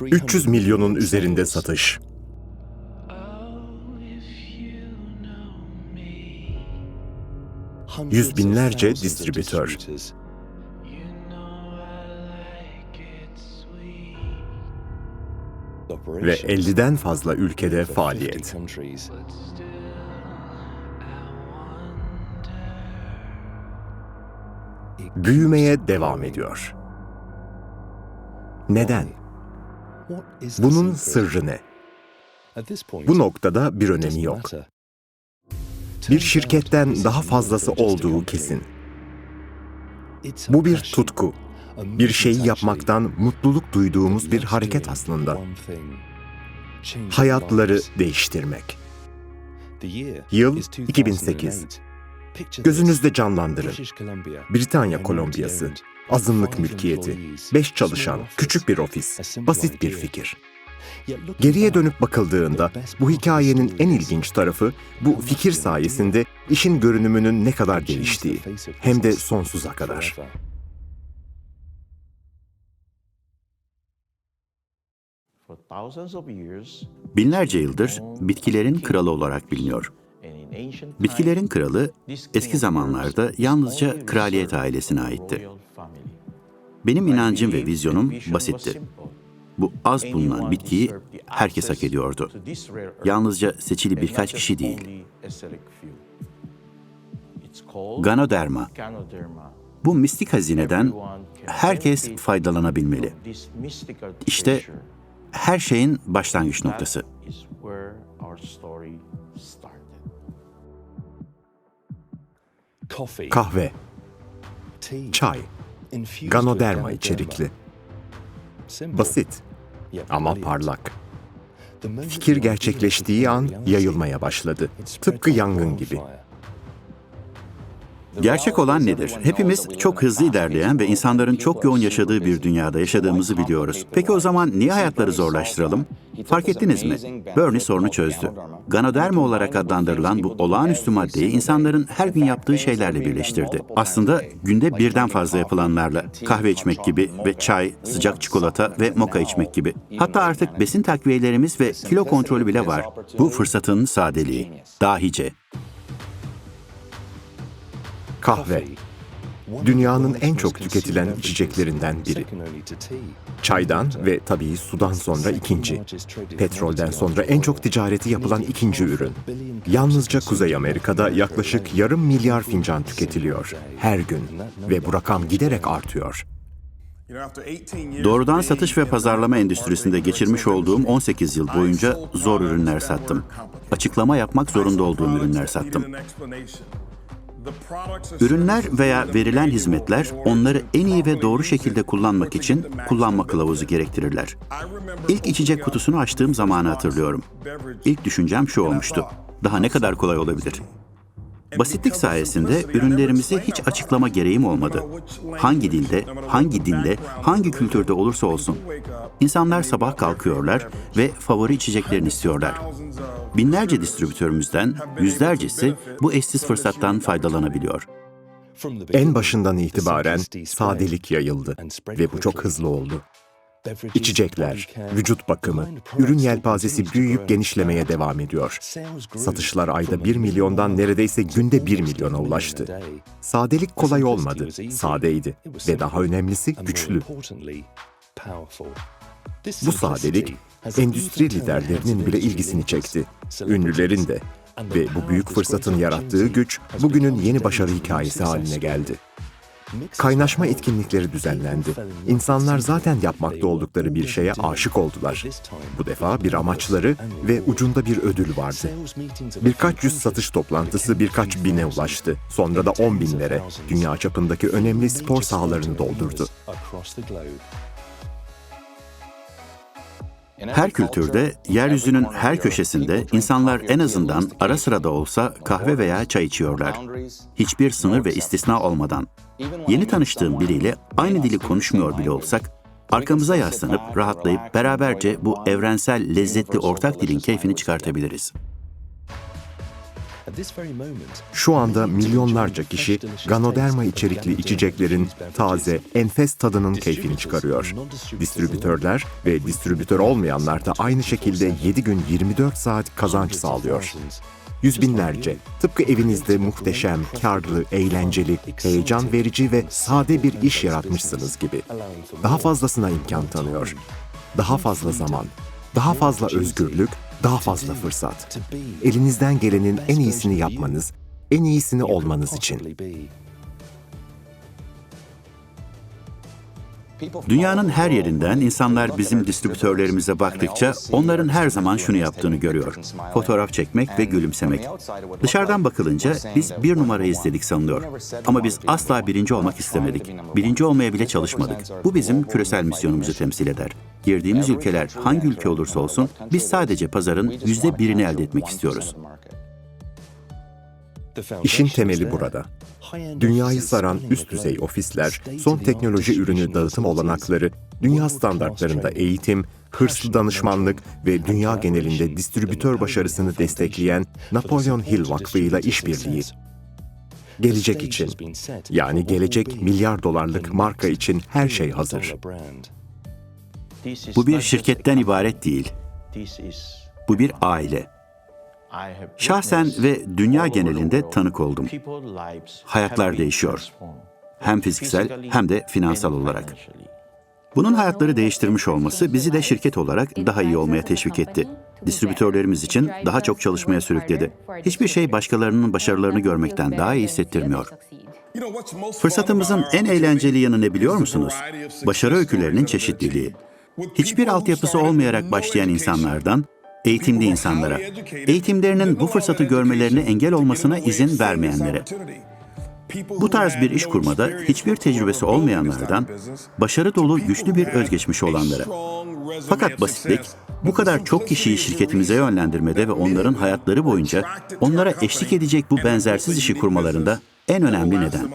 300 milyonun üzerinde satış. Yüz binlerce distribütör. Ve 50'den fazla ülkede faaliyet. Büyümeye devam ediyor. Neden? Bunun sırrı ne? Bu noktada bir önemi yok. Bir şirketten daha fazlası olduğu kesin. Bu bir tutku. Bir şeyi yapmaktan mutluluk duyduğumuz bir hareket aslında. Hayatları değiştirmek. Yıl 2008. Gözünüzde canlandırın. Britanya Kolombiyası. Azınlık mülkiyeti. Beş çalışan, küçük bir ofis. Basit bir fikir. Geriye dönüp bakıldığında bu hikayenin en ilginç tarafı bu fikir sayesinde işin görünümünün ne kadar değiştiği. Hem de sonsuza kadar. Binlerce yıldır bitkilerin kralı olarak biliniyor. Bitkilerin kralı eski zamanlarda yalnızca kraliyet ailesine aitti. Benim inancım ve vizyonum basitti. Bu az bulunan bitkiyi herkes hak ediyordu. Yalnızca seçili birkaç kişi değil. Ganoderma. Bu mistik hazineden herkes faydalanabilmeli. İşte her şeyin başlangıç noktası. Kahve, çay, ganoderma içerikli. Basit ama parlak. Fikir gerçekleştiği an yayılmaya başladı. Tıpkı yangın gibi. Gerçek olan nedir? Hepimiz çok hızlı ilerleyen ve insanların çok yoğun yaşadığı bir dünyada yaşadığımızı biliyoruz. Peki o zaman niye hayatları zorlaştıralım? Fark ettiniz mi? Bernie sorunu çözdü. Ganoderma olarak adlandırılan bu olağanüstü maddeyi insanların her gün yaptığı şeylerle birleştirdi. Aslında günde birden fazla yapılanlarla. Kahve içmek gibi ve çay, sıcak çikolata ve moka içmek gibi. Hatta artık besin takviyelerimiz ve kilo kontrolü bile var. Bu fırsatın sadeliği. Dahice. Kahve, dünyanın en çok tüketilen içeceklerinden biri. Çaydan ve tabii sudan sonra ikinci. Petrolden sonra en çok ticareti yapılan ikinci ürün. Yalnızca Kuzey Amerika'da yaklaşık yarım milyar fincan tüketiliyor her gün ve bu rakam giderek artıyor. Doğrudan satış ve pazarlama endüstrisinde geçirmiş olduğum 18 yıl boyunca zor ürünler sattım. Açıklama yapmak zorunda olduğum ürünler sattım. Ürünler veya verilen hizmetler onları en iyi ve doğru şekilde kullanmak için kullanma kılavuzu gerektirirler. İlk içecek kutusunu açtığım zamanı hatırlıyorum. İlk düşüncem şu olmuştu. Daha ne kadar kolay olabilir? Basitlik sayesinde ürünlerimizi hiç açıklama gereğim olmadı. Hangi dilde, hangi dinde, hangi kültürde olursa olsun. İnsanlar sabah kalkıyorlar ve favori içeceklerini istiyorlar. Binlerce distribütörümüzden yüzlercesi bu eşsiz fırsattan faydalanabiliyor. En başından itibaren sadelik yayıldı ve bu çok hızlı oldu. İçecekler, vücut bakımı, ürün yelpazesi büyüyüp genişlemeye devam ediyor. Satışlar ayda 1 milyondan neredeyse günde 1 milyona ulaştı. Sadelik kolay olmadı, sadeydi ve daha önemlisi güçlü. Bu sadelik endüstri liderlerinin bile ilgisini çekti. Ünlülerin de. Ve bu büyük fırsatın yarattığı güç bugünün yeni başarı hikayesi haline geldi. Kaynaşma etkinlikleri düzenlendi. İnsanlar zaten yapmakta oldukları bir şeye aşık oldular. Bu defa bir amaçları ve ucunda bir ödül vardı. Birkaç yüz satış toplantısı birkaç bine ulaştı. Sonra da on binlere. Dünya çapındaki önemli spor sahalarını doldurdu. Her kültürde, yeryüzünün her köşesinde insanlar en azından ara sıra da olsa kahve veya çay içiyorlar. Hiçbir sınır ve istisna olmadan. Yeni tanıştığım biriyle aynı dili konuşmuyor bile olsak, arkamıza yaslanıp rahatlayıp beraberce bu evrensel lezzetli ortak dilin keyfini çıkartabiliriz. Şu anda milyonlarca kişi Ganoderma içerikli içeceklerin taze, enfes tadının keyfini çıkarıyor. Distribütörler ve distribütör olmayanlar da aynı şekilde 7 gün 24 saat kazanç sağlıyor. Yüz binlerce, tıpkı evinizde muhteşem, karlı, eğlenceli, heyecan verici ve sade bir iş yaratmışsınız gibi. Daha fazlasına imkan tanıyor. Daha fazla zaman, daha fazla özgürlük, daha fazla fırsat. Elinizden gelenin en iyisini yapmanız, en iyisini olmanız için. Dünyanın her yerinden insanlar bizim distribütörlerimize baktıkça onların her zaman şunu yaptığını görüyor. Fotoğraf çekmek ve gülümsemek. Dışarıdan bakılınca biz bir numara izledik sanılıyor. Ama biz asla birinci olmak istemedik. Birinci olmaya bile çalışmadık. Bu bizim küresel misyonumuzu temsil eder. Girdiğimiz ülkeler hangi ülke olursa olsun biz sadece pazarın yüzde birini elde etmek istiyoruz. İşin temeli burada. Dünyayı saran üst düzey ofisler, son teknoloji ürünü dağıtım olanakları, dünya standartlarında eğitim, hırslı danışmanlık ve dünya genelinde distribütör başarısını destekleyen Napolyon Hill Vakfı ile işbirliği. Gelecek için, yani gelecek milyar dolarlık marka için her şey hazır. Bu bir şirketten ibaret değil. Bu bir aile. Şahsen ve dünya genelinde tanık oldum. Hayatlar değişiyor. Hem fiziksel hem de finansal olarak. Bunun hayatları değiştirmiş olması bizi de şirket olarak daha iyi olmaya teşvik etti. Distribütörlerimiz için daha çok çalışmaya sürükledi. Hiçbir şey başkalarının başarılarını görmekten daha iyi hissettirmiyor. Fırsatımızın en eğlenceli yanı ne biliyor musunuz? Başarı öykülerinin çeşitliliği. Hiçbir altyapısı olmayarak başlayan insanlardan eğitimli insanlara, eğitimlerinin bu fırsatı görmelerine engel olmasına izin vermeyenlere. Bu tarz bir iş kurmada hiçbir tecrübesi olmayanlardan başarı dolu güçlü bir özgeçmişi olanlara. Fakat basitlik bu kadar çok kişiyi şirketimize yönlendirmede ve onların hayatları boyunca onlara eşlik edecek bu benzersiz işi kurmalarında en önemli neden.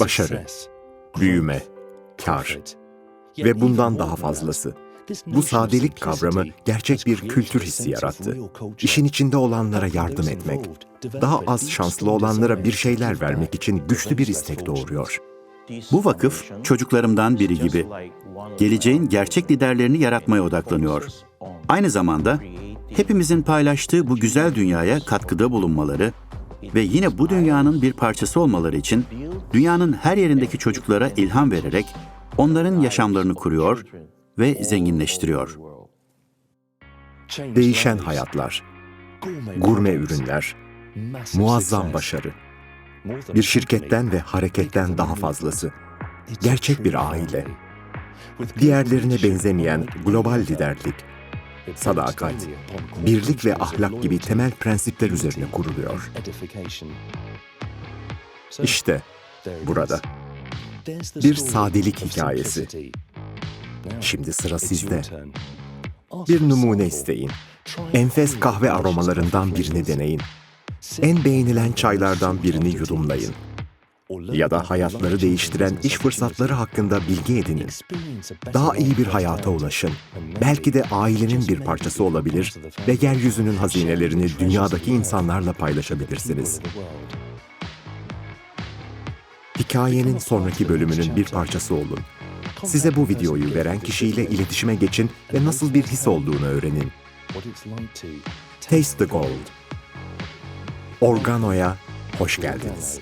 Başarı, büyüme, kar ve bundan daha fazlası. Bu sadelik kavramı gerçek bir kültür hissi yarattı. İşin içinde olanlara yardım etmek, daha az şanslı olanlara bir şeyler vermek için güçlü bir istek doğuruyor. Bu vakıf çocuklarımdan biri gibi geleceğin gerçek liderlerini yaratmaya odaklanıyor. Aynı zamanda hepimizin paylaştığı bu güzel dünyaya katkıda bulunmaları ve yine bu dünyanın bir parçası olmaları için dünyanın her yerindeki çocuklara ilham vererek onların yaşamlarını kuruyor ve zenginleştiriyor. Değişen hayatlar, gurme ürünler, muazzam başarı. Bir şirketten ve hareketten daha fazlası. Gerçek bir aile. Diğerlerine benzemeyen global liderlik, sadakat, birlik ve ahlak gibi temel prensipler üzerine kuruluyor. İşte burada bir sadelik hikayesi. Şimdi sıra sizde. Bir numune isteyin. Enfes kahve aromalarından birini deneyin. En beğenilen çaylardan birini yudumlayın. Ya da hayatları değiştiren iş fırsatları hakkında bilgi edinin. Daha iyi bir hayata ulaşın. Belki de ailenin bir parçası olabilir ve yeryüzünün hazinelerini dünyadaki insanlarla paylaşabilirsiniz. Hikayenin sonraki bölümünün bir parçası olun. Size bu videoyu veren kişiyle iletişime geçin ve nasıl bir his olduğunu öğrenin. Taste the Gold. Organo'ya hoş geldiniz.